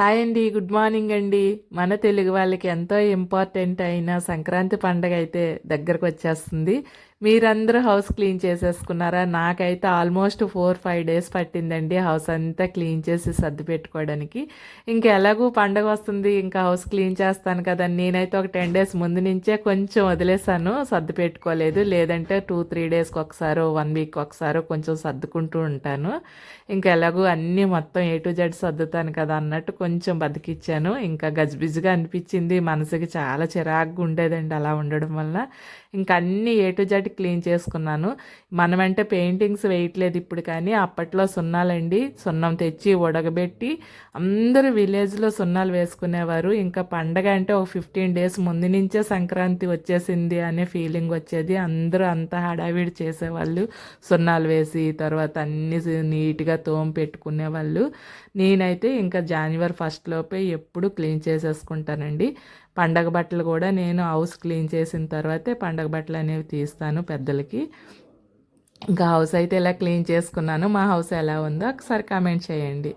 Hi అండి good morning అండి. మన తెలుగు వాళ్ళకి ఎంతో ఇంపార్టెంట్ అయిన సంక్రాంతి పండగ అయితే దగ్గరకు వచ్చేస్తుంది. మీరందరూ హౌస్ క్లీన్ చేసేసుకున్నారా? నాకైతే ఆల్మోస్ట్ ఫోర్ ఫైవ్ డేస్ పట్టిందండి హౌస్ అంతా క్లీన్ చేసి సర్ది పెట్టుకోవడానికి. ఇంకా ఎలాగూ పండగ వస్తుంది ఇంకా హౌస్ క్లీన్ చేస్తాను కదా నేనైతే ఒక టెన్ డేస్ ముందు నుంచే కొంచెం వదిలేసాను సర్ది పెట్టుకోలేదు. లేదంటే టూ త్రీ డేస్కి ఒకసారో వన్ వీక్ ఒకసారో కొంచెం సర్దుకుంటూ ఉంటాను. ఇంకా ఎలాగూ అన్నీ మొత్తం ఏ టు జెడ్ సర్దుతాను కదా అన్నట్టు కొంచెం కొంచెం బతికిచ్చాను. ఇంకా గజిబిజిగా అనిపించింది. మనసుకి చాలా చిరాకుగా ఉండేదండి అలా ఉండడం వల్ల. ఇంకా అన్నీ ఏ టు జెడ్ క్లీన్ చేసుకున్నాను. మనమంటే పెయింటింగ్స్ వేయట్లేదు ఇప్పుడు కానీ. అప్పట్లో సున్నాలండి. సున్నం తెచ్చి ఉడకబెట్టి అందరూ విలేజ్లో సున్నాలు వేసుకునేవారు. ఇంకా పండగ అంటే ఒక ఫిఫ్టీన్ డేస్ ముందు నుంచే సంక్రాంతి వచ్చేసింది అనే ఫీలింగ్ వచ్చేది. అందరూ అంతా హడావిడి చేసేవాళ్ళు. సున్నాలు వేసి తర్వాత అన్ని నీట్గా తోమ పెట్టుకునేవాళ్ళు. నేనైతే ఇంకా జనవరి ఫస్ట్ లోపే ఎప్పుడు క్లీన్ చేసేసుకుంటానండి. పండగ బట్టలు కూడా నేను హౌస్ క్లీన్ చేసిన తర్వాతే పండగ బట్టలు అనేవి తీస్తాను పెద్దలకి. ఇంకా హౌస్ అయితే ఇలా క్లీన్ చేసుకున్నాను. మా హౌస్ ఎలా ఉందో ఒకసారి కామెంట్ చేయండి.